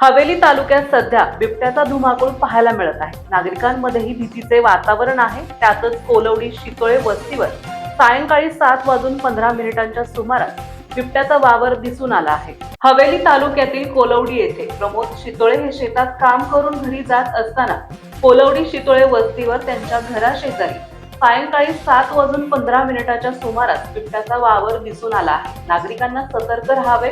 हवेली तालुक्यात सध्या बिबट्याचा धुमाकूळ पाहायला मिळत आहे. नागरिकांमध्येही भीतीचे वातावरण आहे. त्यातच कोलवडी शितोळे वस्तीवर सायंकाळी सात वाजून पंधरा मिनिटांच्या सुमारास बिबट्याचा वावर दिसून आला आहे. हवेली तालुक्यातील कोलवडी येथे प्रमोद शितोळे हे शेतात काम करून घरी जात असताना कोलवडी शितोळे वस्तीवर त्यांच्या घराशेजारी सायंकाळी सात वाजून पंधरा मिनिटाच्या सुमारास बिबट्याचा वावर दिसून आला. आहे नागरिकांना सतर्क राहावे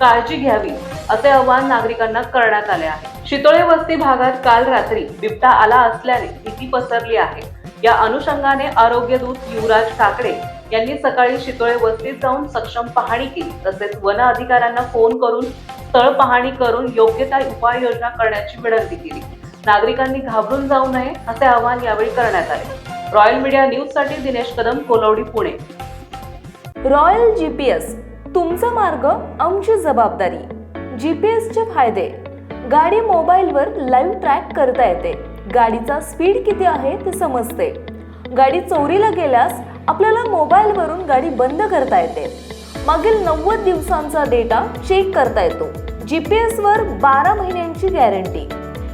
काळजी घ्यावी असे आवाहन नागरिकांना करण्यात आले आहे. शितोळे वस्ती भागात काल रात्री बिबटा आला असल्याने भीती पसरली आहे. या अनुषंगाने आरोग्य दूत युवराज काकडे यांनी सकाळी शितोळे वस्तीत जाऊन सक्षम पाहणी केली. तसेच वन अधिकाऱ्यांना फोन करून स्थळ पाहणी करून योग्य त्या उपाययोजना करण्याची विनंती केली. नागरिकांनी घाबरून जाऊ नये असे आवाहन यावेळी करण्यात आले. रॉयल मीडिया न्यूजसाठी दिनेश कदम कोलवडी पुणे. रॉयल जीपीएस तुमचा मार्ग आमची जबाबदारी. जीपीएसचे फायदे. गाडी मोबाईलवर लाईव्ह ट्रॅक करता येते. गाडीचा स्पीड किती आहे ते समजते. गाडी चोरीला गेल्यास आपल्याला मोबाईलवरून गाडी बंद करता येते. मागील नव्वद दिवसांचा डेटा चेक करता येतो. जी पी एसवर बारा महिन्यांची गॅरंटी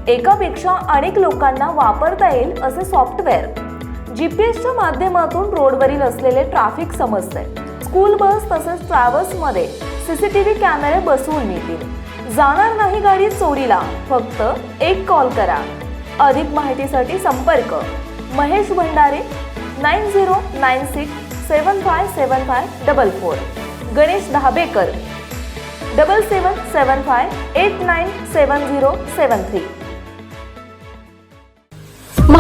एकापेक्षा अनेक लोकांना वापरता येईल असे सॉफ्टवेअर जी पी एसच्या माध्यमातून रोडवरील असलेले ट्रॅफिक समजते स्कूल बस तसेच ट्रॅव्हल्समध्ये सी सी टी व्ही कॅमेरे बसवून मिळतील जाणार नाही गाडी चोरीला फक्त एक कॉल करा. अधिक माहितीसाठी संपर्क. Mahesh Bhandare nine zero nine six seven five seven five double four Ganesh Dahabekar double seven seven five eight nine seven zero seven three